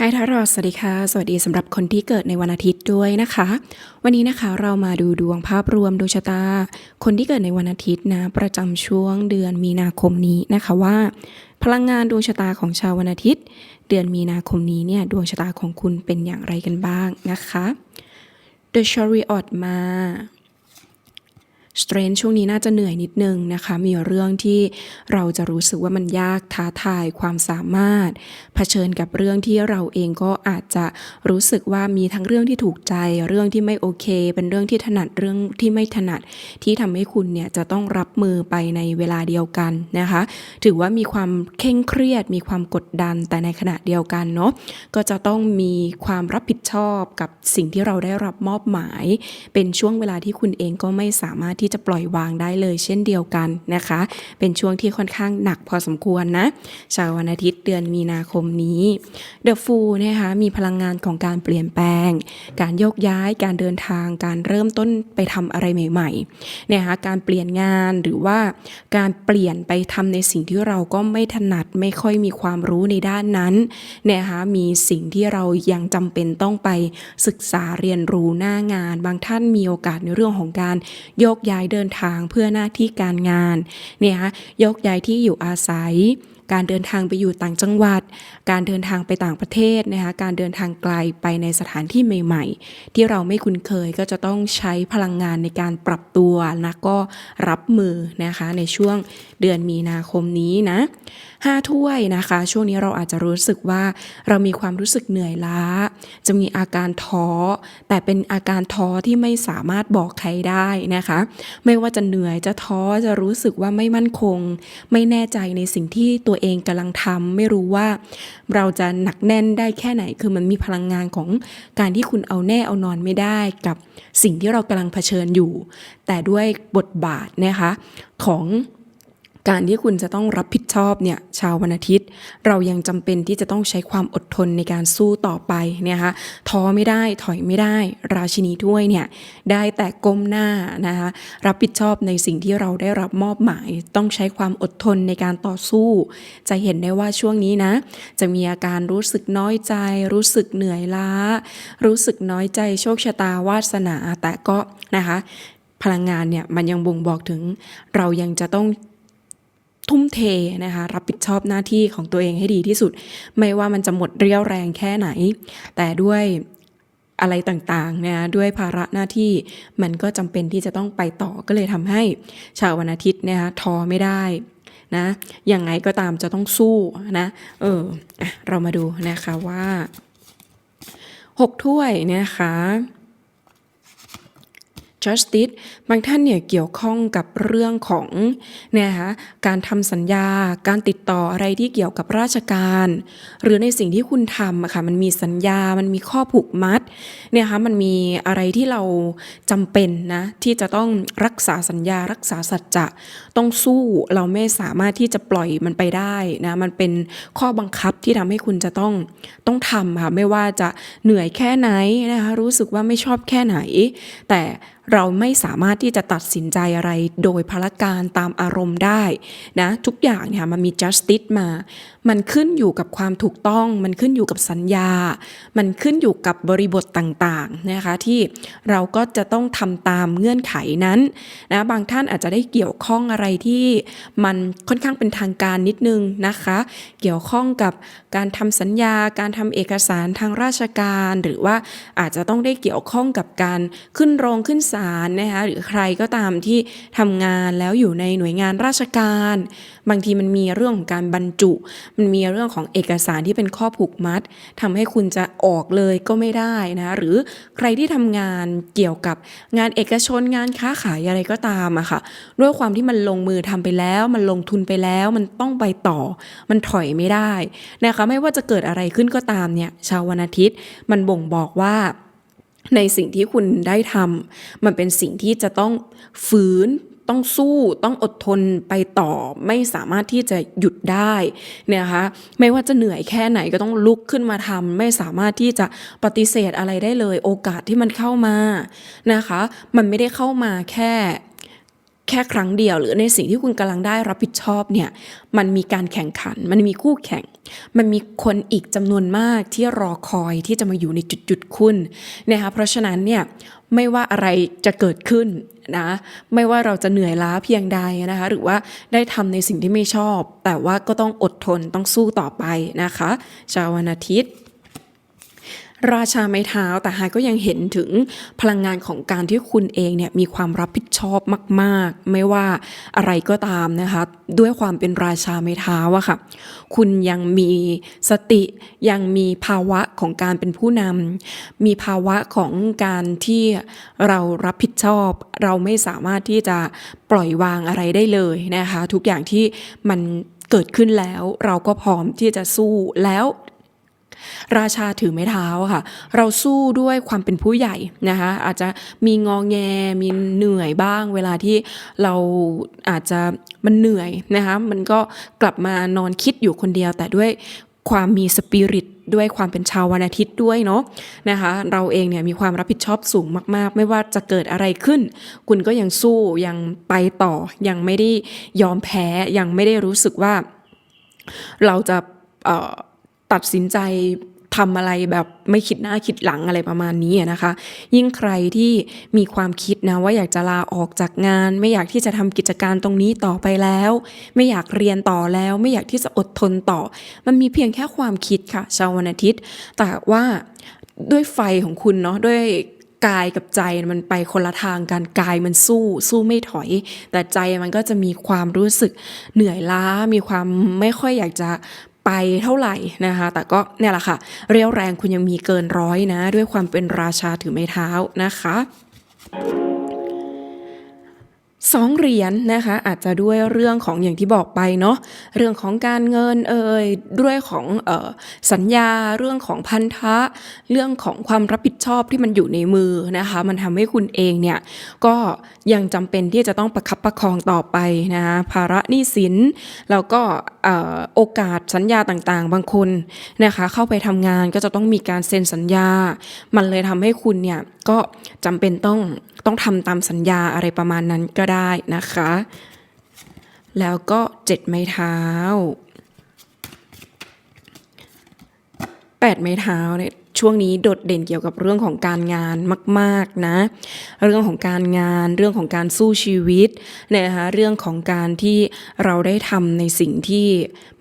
ไฮทารอสสวัสดีค่ะ สวัสดีสำหรับคนที่เกิดในวันอาทิตย์ด้วยนะคะ วันนี้นะคะเรามาดูดวงภาพรวมดวงชะตา คนที่เกิดในวันอาทิตย์นะ ประจำช่วงเดือนมีนาคมนี้นะคะว่า พลังงานดวงชะตาของชาววันอาทิตย์ เดือนมีนาคมนี้เนี่ยดวงชะตาของคุณเป็นอย่างไรกันบ้างนะคะ The Chariot มา สเตรนช่วงนี้น่าจะเหนื่อยนิดนึงนะคะ มีเรื่องที่เราจะรู้สึกว่ามันยากท้าทายความสามารถ เผชิญกับเรื่องที่เราเองก็อาจจะรู้สึกว่ามีทั้งเรื่องที่ถูกใจ เรื่องที่ไม่โอเค เป็นเรื่องที่ถนัดเรื่องที่ไม่ถนัด ที่ทำให้คุณเนี่ยจะต้องรับมือไปในเวลาเดียวกันนะคะ ถือว่ามีความเคร่งเครียด มีความกดดันแต่ในขณะเดียวกันเนาะก็จะต้องมีความรับผิดชอบกับสิ่งที่เราได้รับมอบหมาย เป็นช่วงเวลาที่คุณเองก็ไม่สามารถที่จะปล่อยวางได้เลยเช่นเดียวกันนะคะ เป็นช่วงที่ค่อนข้างหนักพอสมควรนะชาววันอาทิตย์เดือนมีนาคมนี้ The Fool นะคะมีพลังงานของการเปลี่ยนแปลง การโยกย้ายการเดินทาง การเริ่มต้นไปทำอะไรใหม่ๆนะคะการเปลี่ยนงานหรือว่าการเปลี่ยนไปทำในสิ่งที่เราก็ไม่ถนัดไม่ค่อยมีความรู้ในด้านนั้นนะคะมีสิ่งที่เรายังจำเป็นต้องไปศึกษาเรียนรู้หน้างาน บางท่านมีโอกาสในเรื่องของการโยกย้ายเดินทางเพื่อหน้าที่การงานเนี่ยฮะยกย้ายที่อยู่อาศัย การเดินทางไปอยู่ต่างจังหวัด การเดินทางไปต่างประเทศนะคะการเดินทางไกลไปในสถานที่ใหม่ ๆ ที่เราไม่คุ้นเคยก็จะต้องใช้พลังงานในการปรับตัวนะก็รับมือนะคะในช่วงเดือนมีนาคมนี้นะห้าถ้วยนะคะ ช่วงนี้เราอาจจะรู้สึกว่าเรามีความรู้สึกเหนื่อยล้า จะมีอาการท้อ แต่เป็นอาการท้อที่ไม่สามารถบอกใครได้นะคะ ไม่ว่าจะเหนื่อยจะท้อจะรู้สึกว่าไม่มั่นคง ไม่แน่ใจในสิ่งที่ตัวเองกำลังทำไม่รู้ว่าเราจะหนักแน่นได้แค่ไหน คือมันมีพลังงานของการที่คุณเอาแน่เอานอนไม่ได้กับสิ่งที่เรากำลังเผชิญอยู่ แต่ด้วยบทบาทนะคะของ การที่คุณจะต้องรับผิดชอบเนี่ยชาววันอาทิตย์ เรายังจำเป็นที่จะต้องใช้ความอดทนในการสู้ต่อไปเนี่ยคะท้อไม่ได้ถอยไม่ได้ ราชินีถ้วยเนี่ยได้แต่ก้มหน้านะคะรับผิดชอบในสิ่งที่เราได้รับมอบหมาย ต้องใช้ความอดทนในการต่อสู้ จะเห็นได้ว่าช่วงนี้นะ จะมีอาการรู้สึกน้อยใจ รู้สึกเหนื่อยล้า รู้สึกน้อยใจโชคชะตาวาสนาแต่ก็นะคะพลังงานเนี่ยมันยังบ่งบอกถึง เรายังจะต้อง ทุ่มเทนะคะรับผิดชอบหน้าที่ของตัวเองให้ดีที่สุด ไม่ว่ามันจะหมดเรี่ยวแรงแค่ไหน แต่ด้วยอะไรต่างๆนะด้วยภาระหน้าที่มันก็จำเป็นที่จะต้องไปต่อก็เลยทำให้ชาววันอาทิตย์นะคะท้อไม่ได้นะยังไงก็ตามจะต้องสู้นะเอออะเรามาดูนะคะว่าหกถ้วยนะคะ justice บางท่านเนี่ยเกี่ยวข้องกับเรื่องของเนี่ยนะคะการทำสัญญา การติดต่ออะไรที่เกี่ยวกับราชการ หรือในสิ่งที่คุณทำอะค่ะมันมีสัญญา มันมีข้อผูกมัดเนี่ยคะมันมีอะไรที่เราจำเป็นนะที่จะต้องรักษาสัญญา รักษาสัจจะต้องสู้เราไม่สามารถที่จะปล่อยมันไปได้นะมันเป็นข้อบังคับที่ทำให้คุณจะต้องต้องทำค่ะไม่ว่าจะเหนื่อยแค่ไหนนะคะรู้สึกว่าไม่ชอบแค่ไหน แต่ เราไม่สามารถที่จะตัดสินใจอะไรโดยพละการตามอารมณ์ได้นะทุกอย่างเนี่ยมันมี justice มา มันขึ้นอยู่กับความถูกต้อง มันขึ้นอยู่กับสัญญา มันขึ้นอยู่กับบริบทต่างๆนะคะที่เราก็จะต้องทำตามเงื่อนไขนั้นนะบางท่านอาจจะได้เกี่ยวข้องอะไรที่มันค่อนข้างเป็นทางการนิดนึงนะคะ เกี่ยวข้องกับการทำสัญญา การทำเอกสารทางราชการ หรือว่าอาจจะต้องได้เกี่ยวข้องกับการขึ้นโรงขึ้นศาลนะคะหรือใครก็ตามที่ทำงานแล้วอยู่ในหน่วยงานราชการ บางทีมันมีเรื่องของการบรรจุ มันมีเรื่องของเอกสารที่เป็นข้อผูกมัดทำให้คุณจะออกเลยก็ไม่ได้นะหรือใครที่ทำงานเกี่ยวกับงานเอกชนงานค้าขายอะไรก็ตามอะค่ะด้วยความที่มันลงมือทำไปแล้ว มันลงทุนไปแล้ว มันต้องไปต่อ มันถอยไม่ได้นะคะไม่ว่าจะเกิดอะไรขึ้นก็ตามเนี่ยชาววันอาทิตย์มันบ่งบอกว่า ในสิ่งที่คุณได้ทำมันเป็นสิ่งที่จะต้องฝืนต้องสู้ต้องอดทนไปต่อไม่สามารถที่จะหยุดได้นะคะไม่ว่าจะเหนื่อยแค่ไหนก็ต้องลุกขึ้นมาทำไม่สามารถที่จะปฏิเสธอะไรได้เลย โอกาสที่มันเข้ามานะคะ มันไม่ได้เข้ามาแค่ แค่ครั้งเดียว หรือในสิ่งที่คุณกำลังได้รับผิดชอบเนี่ยมันมีการแข่งขัน มันมีคู่แข่ง มันมีคนอีกจำนวนมากที่รอคอยที่จะมาอยู่ในจุดๆคุณนะคะเพราะฉะนั้นเนี่ยไม่ว่าอะไรจะเกิดขึ้นนะไม่ว่าเราจะเหนื่อยล้าเพียงใดนะคะหรือว่าได้ทำในสิ่งที่ไม่ชอบ แต่ว่าก็ต้องอดทนต้องสู้ต่อไปนะคะชาววันอาทิตย์ ราชาไม้เท้าแต่หายก็ยังเห็นถึงพลังงานของการที่คุณเองเนี่ยมีความรับผิดชอบมาก ๆ ไม่ว่าอะไรก็ตามนะคะ ด้วยความเป็นราชาไม้เท้าอะค่ะ คุณยังมีสติยังมีภาวะของการเป็นผู้นำมีภาวะของการที่เรารับผิดชอบ เราไม่สามารถที่จะปล่อยวางอะไรได้เลยนะคะ ทุกอย่างที่มันเกิดขึ้นแล้วเราก็พร้อมที่จะสู้แล้ว ราชาถือไม้เท้าค่ะ เราสู้ด้วยความเป็นผู้ใหญ่นะคะอาจจะมีงองแงมีเหนื่อยบ้าง เวลาที่เราอาจจะมันเหนื่อยนะคะมันก็กลับมานอนคิดอยู่คนเดียว แต่ด้วยความมีสปิริตด้วยความเป็นชาววันอาทิตย์ด้วยเนาะนะคะเราเองเนี่ยมีความรับผิดชอบสูงมาก ๆ ไม่ว่าจะเกิดอะไรขึ้น คุณก็ยังสู้ยังไปต่อ ยังไม่ได้ยอมแพ้ยังไม่ได้รู้สึกว่า เราจะเอ่อ ตัดสินใจทำอะไรแบบไม่คิดหน้าคิดหลังอะไรประมาณนี้นะคะ ยิ่งใครที่มีความคิดนะว่าอยากจะลาออกจากงาน ไม่อยากที่จะทำกิจการตรงนี้ต่อไปแล้ว ไม่อยากเรียนต่อแล้ว ไม่อยากที่จะอดทนต่อ มันมีเพียงแค่ความคิดค่ะชาววันอาทิตย์ แต่ว่าด้วยไฟของคุณเนาะด้วยกายกับใจมันไปคนละทางกันกายมันสู้สู้ไม่ถอย แต่ใจมันก็จะมีความรู้สึกเหนื่อยล้า มีความไม่ค่อยอยากจะ ไปเท่าไหร่นะคะ แต่ก็เนี่ยแหละค่ะ เรียวแรงคุณยังมีเกินร้อยนะ ด้วยความเป็นราชาถือไม้เท้านะคะ สองเหรียญนนะคะอาจจะด้วยเรื่องของอย่างที่บอกไปเนาะเรื่องของการเงินเอ่ยด้วยของออสัญญาเรื่องของพันธะ เรื่องของความรับผิดชอบที่มันอยู่ในมือนะคะ มันทำให้คุณเองเนี่ยก็ยังจำเป็นที่จะต้องประคับประคองต่อไปนะคะภาระหนี้สินแล้วก็ออโอกาสสัญญาต่างๆ บางคนนะคะ เข้าไปทำงานก็จะต้องมีการเซ็นสัญญา มันเลยทำให้คุณเนี่ยก็จำเป็นต้อง ต้องทำตามสัญญาอะไรประมาณนั้นก็ได้นะคะ แล้วก็เจ็ดไม้เท้าแปดไม้เท้าเนี่ย ช่วงนี้โดดเด่นเกี่ยวกับเรื่องของการงานมาก ๆนะ เรื่องของการงาน เรื่องของการสู้ชีวิตนะคะเรื่องของการที่เราได้ทำในสิ่งที่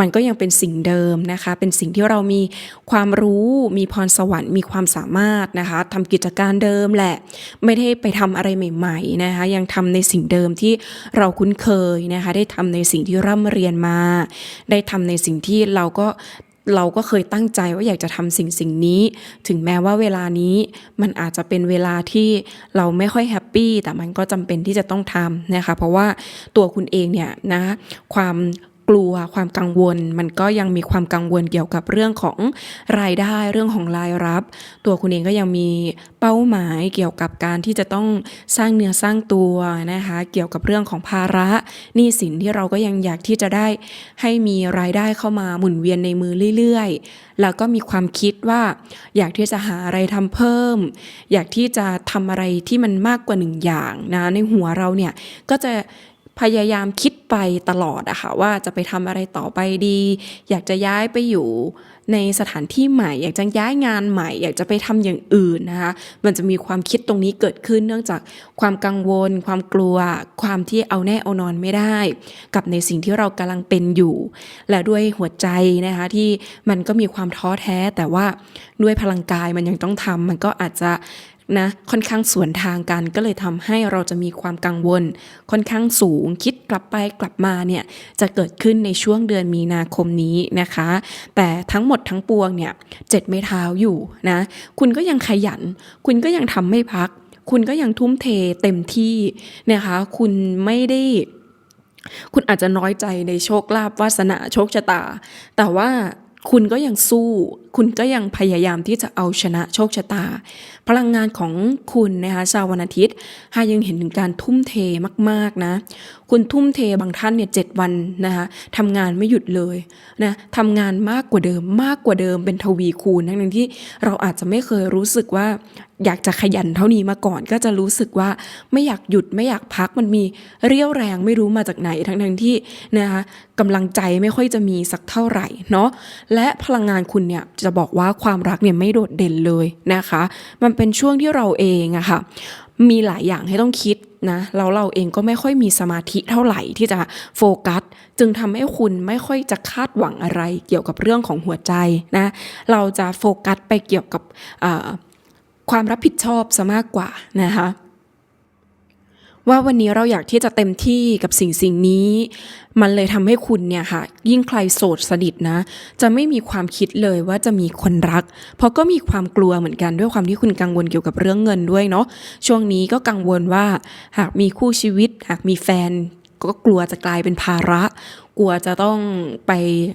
มันก็ยังเป็นสิ่งเดิมนะคะ เป็นสิ่งที่เรามีความรู้มีพรสวรรค์มีความสามารถนะคะทำกิจการเดิมแหละ ไม่ได้ไปทำอะไรใหม่ ๆนะคะ ยังทำในสิ่งเดิมที่เราคุ้นเคยนะคะ ได้ทำในสิ่งที่ร่ำเรียนมา ได้ทำในสิ่งที่เราก็ เราก็เคยตั้งใจว่าอยากจะทำสิ่งสิ่งนี้ ถึงแม้ว่าเวลานี้มันอาจจะเป็นเวลาที่เราไม่ค่อยแฮปปี้แต่มันก็จำเป็นที่จะต้องทำนะคะเพราะว่าตัวคุณเองเนี่ยนะความ กลัวความกังวล มันก็ยังมีความกังวลเกี่ยวกับเรื่องของรายได้เรื่องของรายรับ ตัวคุณเองก็ยังมีเป้าหมายเกี่ยวกับการที่จะต้องสร้างเนื้อสร้างตัวนะคะ เกี่ยวกับเรื่องของภาระหนี้สินที่เราก็ยังอยากที่จะได้ให้มีรายได้เข้ามาหมุนเวียนในมือเรื่อยๆ แล้วก็มีความคิดว่า อยากที่จะหาอะไรทำเพิ่ม อยากที่จะทำอะไรที่มันมากกว่าหนึ่งอย่างนะในหัวเราเนี่ยก็จะ พยายามคิดไปตลอดอะค่ะว่าจะไปทำอะไรต่อไปดี อยากจะย้ายไปอยู่ในสถานที่ใหม่ อยากจะย้ายงานใหม่ อยากจะไปทำอย่างอื่นนะคะมันจะมีความคิดตรงนี้เกิดขึ้นเนื่องจากความกังวล ความกลัว ความที่เอาแน่เอานอนไม่ได้ กับในสิ่งที่เรากำลังเป็นอยู่ และด้วยหัวใจนะคะที่มันก็มีความท้อแท้แต่ว่าด้วยพลังกายมันยังต้องทำมันก็อาจจะ นะค่อนข้างสวนทางกันก็เลยทำให้เราจะมีความกังวล ค่อนข้างสูงคิดกลับไปกลับมาเนี่ยจะเกิดขึ้นในช่วงเดือนมีนาคมนี้นะคะ แต่ทั้งหมดทั้งปวงเนี่ยเจ็ดไม้เท้าอยู่นะคุณก็ยังขยัน คุณก็ยังทำไม่พัก คุณก็ยังทุ่มเทเต็มที่นะคะ คุณไม่ได้คุณอาจจะน้อยใจในโชคลาภวาสนาโชคชะตา แต่ว่าคุณก็ยังสู้ คุณก็ยังพยายามที่จะเอาชนะโชคชะตา พลังงานของคุณนะคะชาววันอาทิตย์หายังเห็นถึงการทุ่มเทมากๆนะ คุณทุ่มเทบางท่านเนี่ยเจ็ดวันนะคะทำงานไม่หยุดเลยนะทำงานมากกว่าเดิมมากกว่าเดิมเป็นทวีคูณทั้งที่เราอาจจะไม่เคยรู้สึกว่าอยากจะขยันเท่านี้มาก่อนก็จะรู้สึกว่าไม่อยากหยุดไม่อยากพักมันมีเรี่ยวแรงไม่รู้มาจากไหนทั้งๆที่นะคะกำลังใจไม่ค่อยจะมีสักเท่าไหร่เนาะและพลังงานคุณเนี่ยจะบอกว่าความรักเนี่ยไม่โดดเด่นเลยนะคะ มันเป็นช่วงที่เราเองอะค่ะมีหลายอย่างให้ต้องคิดนะแล้วเราเองก็ไม่ค่อยมีสมาธิเท่าไหร่ที่จะโฟกัส จึงทำให้คุณไม่ค่อยจะคาดหวังอะไรเกี่ยวกับเรื่องของหัวใจนะเราจะโฟกัสไปเกี่ยวกับความรับผิดชอบซะมากกว่านะคะ ว่าวันนี้เราอยากที่จะเต็มที่กับสิ่งสิ่งนี้ มันเลยทำให้คุณเนี่ยค่ะ ยิ่งใครโสดสนิทนะ จะไม่มีความคิดเลยว่าจะมีคนรัก เพราะก็มีความกลัวเหมือนกันด้วยความที่คุณกังวลเกี่ยวกับเรื่องเงินด้วยเนาะช่วงนี้ก็กังวลว่า หากมีคู่ชีวิต หากมีแฟนก็กลัวจะกลายเป็นภาระ กลัวจะต้องไป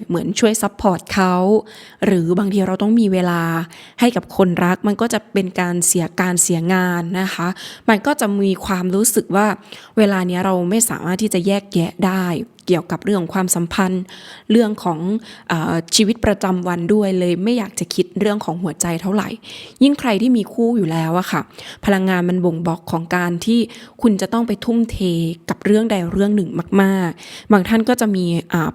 เหมือนช่วยซัพพอร์ตเขาหรือบางทีเราต้องมีเวลาให้กับคนรัก มันก็จะเป็นการเสียการเสียงานนะคะ มันก็จะมีความรู้สึกว่าเวลาเนี้ยเราไม่สามารถที่จะแยกแยะได้ เกี่ยวกับเรื่องของความสัมพันธ์ เรื่องของอชีวิตประจำวันด้วยเลยไม่อยากจะคิดเรื่องของหัวใจเท่าไหร่ ยิ่งใครที่มีคู่อยู่แล้วอะค่ะ พลังงานมันบ่งบอกของการที่คุณจะต้องไปทุ่มเทกับเรื่องใดเรื่องหนึ่งมาก ๆ บางท่านก็จะมี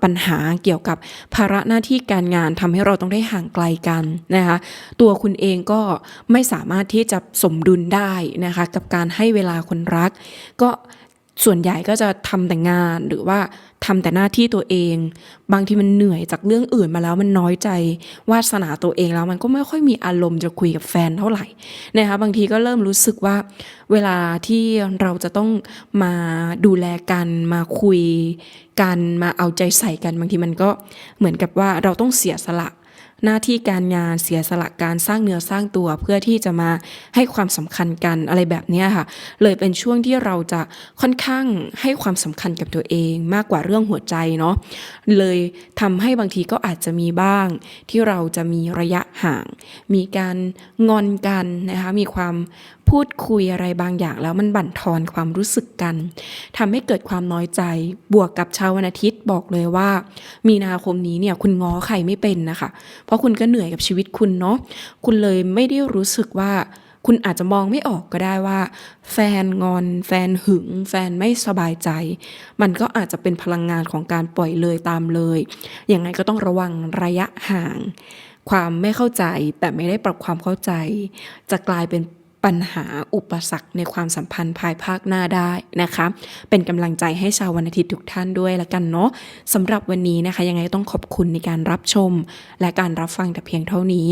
ปัญหาเกี่ยวกับภาระหน้าที่การงานทำให้เราต้องได้ห่างไกลกันนะคะตัวคุณเองก็ไม่สามารถที่จะสมดุลได้นะคะกับการให้เวลาคนรัก ก็ ส่วนใหญ่ก็จะทำแต่งานหรือว่าทำแต่หน้าที่ตัวเอง บางทีมันเหนื่อยจากเรื่องอื่นมาแล้วมันน้อยใจวาสนาตัวเองแล้วมันก็ไม่ค่อยมีอารมณ์จะคุยกับแฟนเท่าไหร่นะคะบางทีก็เริ่มรู้สึกว่า เวลาที่เราจะต้องมาดูแลกันมาคุยกันมาเอาใจใส่กัน บางทีมันก็เหมือนกับว่าเราต้องเสียสละ หน้าที่การงานเสียสละการสร้างเนื้อสร้างตัวเพื่อที่จะมาให้ความสำคัญกันอะไรแบบนี้ค่ะ เลยเป็นช่วงที่เราจะค่อนข้างให้ความสำคัญกับตัวเองมากกว่าเรื่องหัวใจเนาะเลยทำให้บางทีก็อาจจะมีบ้าง ที่เราจะมีระยะห่าง มีการงอนกันนะคะมีความ พูดคุยอะไรบางอย่างแล้วมันบั่นทอนความรู้สึกกันทำให้เกิดความน้อยใจ บวกกับชาววันอาทิตย์บอกเลยว่า มีนาคมนี้เนี่ยคุณง้อใครไม่เป็นนะคะ เพราะคุณก็เหนื่อยกับชีวิตคุณเนาะคุณเลยไม่ได้รู้สึกว่าคุณอาจจะมองไม่ออกก็ได้ว่า แฟนงอน แฟนหึง แฟนไม่สบายใจ มันก็อาจจะเป็นพลังงานของการปล่อยเลยตามเลยอยังไงก็ต้องระวังระยะห่าง ความไม่เข้าใจแต่ไม่ได้ปรับความเข้าใจ จะกลายเป็น ปัญหาอุปสรรคในความสัมพันธ์ภายภาคหน้าได้นะคะ เป็นกำลังใจให้ชาววันอาทิตย์ทุกท่านด้วยละกันเนาะสำหรับวันนี้นะคะ ยังไงต้องขอบคุณในการรับชม และการรับฟังแต่เพียงเท่านี้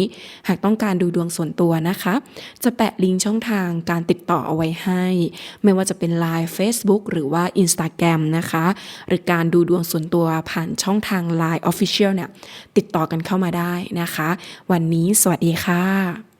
หากต้องการดูดวงส่วนตัวนะคะ จะแปะลิงก์ช่องทางการติดต่อเอาไว้ให้ ไม่ว่าจะเป็น Line Facebook หรือว่า Instagram นะคะ หรือการดูดวงส่วนตัวผ่านช่องทาง Line Official เนี่ยติดต่อกันเข้ามาได้นะคะ วันนี้สวัสดีค่ะ